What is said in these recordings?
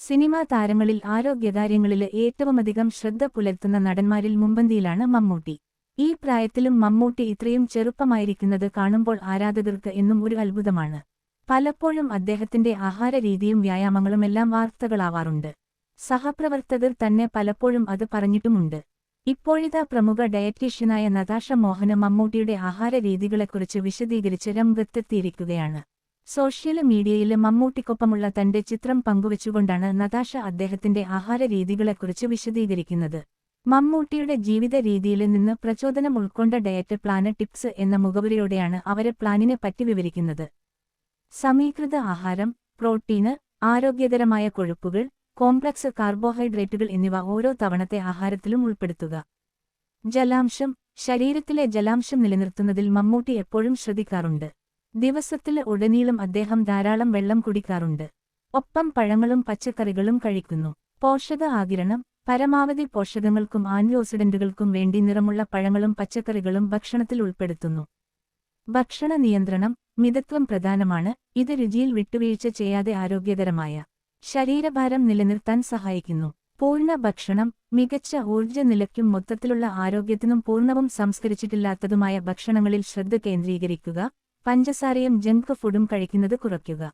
Cinema താരങ്ങളിൽ ആരോഗ്യകാര്യങ്ങളിൽ ഏറ്റവുമധികം ശ്രദ്ധ പുലർത്തുന്ന നടന്മാരിൽ മുമ്പന്തിയിലാണ് മമ്മൂട്ടി. ഈ പ്രായത്തിലും മമ്മൂട്ടി ഇത്രയും ചെറുപ്പമായിരിക്കുന്നത് കാണുമ്പോൾ ആരാധകർക്ക് എന്നും ഒരു അത്ഭുതമാണ്. പലപ്പോഴും അദ്ദേഹത്തിന്റെ ആഹാരരീതിയും വ്യായാമങ്ങളുമെല്ലാം വാർത്തകളാവാറുണ്ട്. സഹപ്രവർത്തകർ തന്നെ പലപ്പോഴും അത് പറഞ്ഞിട്ടുമുണ്ട്. ഇപ്പോഴിതാ പ്രമുഖ ഡയറ്റീഷ്യനായ നതാഷ മോഹന മമ്മൂട്ടിയുടെ ആഹാരരീതികളെക്കുറിച്ച് വിശദീകരിച്ച് രംഗത്തെത്തിയിരിക്കുകയാണ്. സോഷ്യൽ മീഡിയയിൽ മമ്മൂട്ടിക്കൊപ്പമുള്ള തന്റെ ചിത്രം പങ്കുവച്ചുകൊണ്ടാണ് നതാഷ അദ്ദേഹത്തിന്റെ ആഹാരരീതികളെക്കുറിച്ച് വിശദീകരിക്കുന്നത്. മമ്മൂട്ടിയുടെ ജീവിത രീതിയിൽ നിന്ന് പ്രചോദനം ഉൾക്കൊണ്ട ഡയറ്റ് പ്ലാന് ടിപ്സ് എന്ന മുഖവുരയോടെയാണ് അവരെ പ്ലാനിനെ പറ്റി വിവരിക്കുന്നത്. സമീകൃത ആഹാരം പ്രോട്ടീന് ആരോഗ്യകരമായ കൊഴുപ്പുകൾ കോംപ്ലക്സ് കാർബോഹൈഡ്രേറ്റുകൾ എന്നിവ ഓരോ തവണത്തെ ആഹാരത്തിലും ഉൾപ്പെടുത്തുക. ജലാംശം ശരീരത്തിലെ ജലാംശം നിലനിർത്തുന്നതിൽ മമ്മൂട്ടി എപ്പോഴും ശ്രദ്ധിക്കാറുണ്ട്. ദിവസത്തിൽ ഉടനീളം അദ്ദേഹം ധാരാളം വെള്ളം കുടിക്കാറുണ്ട്. ഒപ്പം പഴങ്ങളും പച്ചക്കറികളും കഴിക്കുന്നു. പോഷക ആകിരണം പരമാവധി പോഷകങ്ങൾക്കും ആന്റിഓക്സിഡന്റുകൾക്കും വേണ്ടി നിറമുള്ള പഴങ്ങളും പച്ചക്കറികളും ഭക്ഷണത്തിൽ ഉൾപ്പെടുത്തുന്നു. ഭക്ഷണ നിയന്ത്രണം മിതത്വം പ്രധാനമാണ് ഇത് രുചിയിൽ വിട്ടുവീഴ്ച ചെയ്യാതെ ആരോഗ്യകരമായ ശരീരഭാരം നിലനിർത്താൻ സഹായിക്കുന്നു. പൂർണ ഭക്ഷണം മികച്ച ഊർജ നിലയ്ക്കും മൊത്തത്തിലുള്ള ആരോഗ്യത്തിനും പൂർണവും സംസ്കരിച്ചിട്ടില്ലാത്തതുമായ ഭക്ഷണങ്ങളിൽ ശ്രദ്ധ കേന്ദ്രീകരിക്കുക പഞ്ചസാരയും ജങ്ക് ഫുഡും കഴിക്കുന്നത് കുറയ്ക്കുക.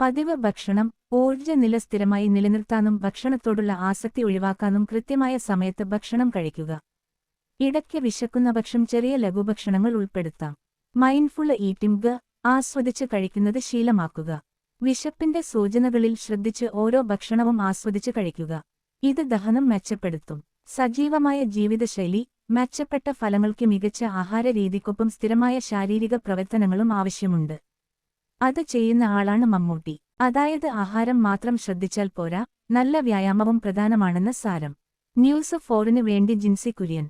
പതിവ് ഭക്ഷണം ഊർജ നില സ്ഥിരമായി നിലനിർത്താനും ഭക്ഷണത്തോടുള്ള ആസക്തി ഒഴിവാക്കാനും കൃത്യമായ സമയത്ത് ഭക്ഷണം കഴിക്കുക. ഇടയ്ക്ക് വിശക്കുന്ന പക്ഷം ചെറിയ ലഘുഭക്ഷണങ്ങൾ ഉൾപ്പെടുത്താം. മൈൻഡ്ഫുൾ ഈറ്റിംഗ് ആസ്വദിച്ച് കഴിക്കുന്നത് ശീലമാക്കുക. വിശപ്പിന്റെ സൂചനകളിൽ ശ്രദ്ധിച്ച് ഓരോ ഭക്ഷണവും ആസ്വദിച്ച് കഴിക്കുക. ഇത് ദഹനം മെച്ചപ്പെടുത്തും. സജീവമായ ജീവിതശൈലി മെച്ചപ്പെട്ട ഫലങ്ങൾക്ക് മികച്ച ആഹാര രീതിക്കൊപ്പം സ്ഥിരമായ ശാരീരിക പ്രവർത്തനങ്ങളും ആവശ്യമുണ്ട്. അത് ചെയ്യുന്ന ആളാണ് മമ്മൂട്ടി. അതായത് ആഹാരം മാത്രം ശ്രദ്ധിച്ചാൽ പോരാ നല്ല വ്യായാമവും പ്രധാനമാണെന്ന് സാരം. ന്യൂസ് ഫോറിന് വേണ്ടി ജിൻസി കുര്യൻ.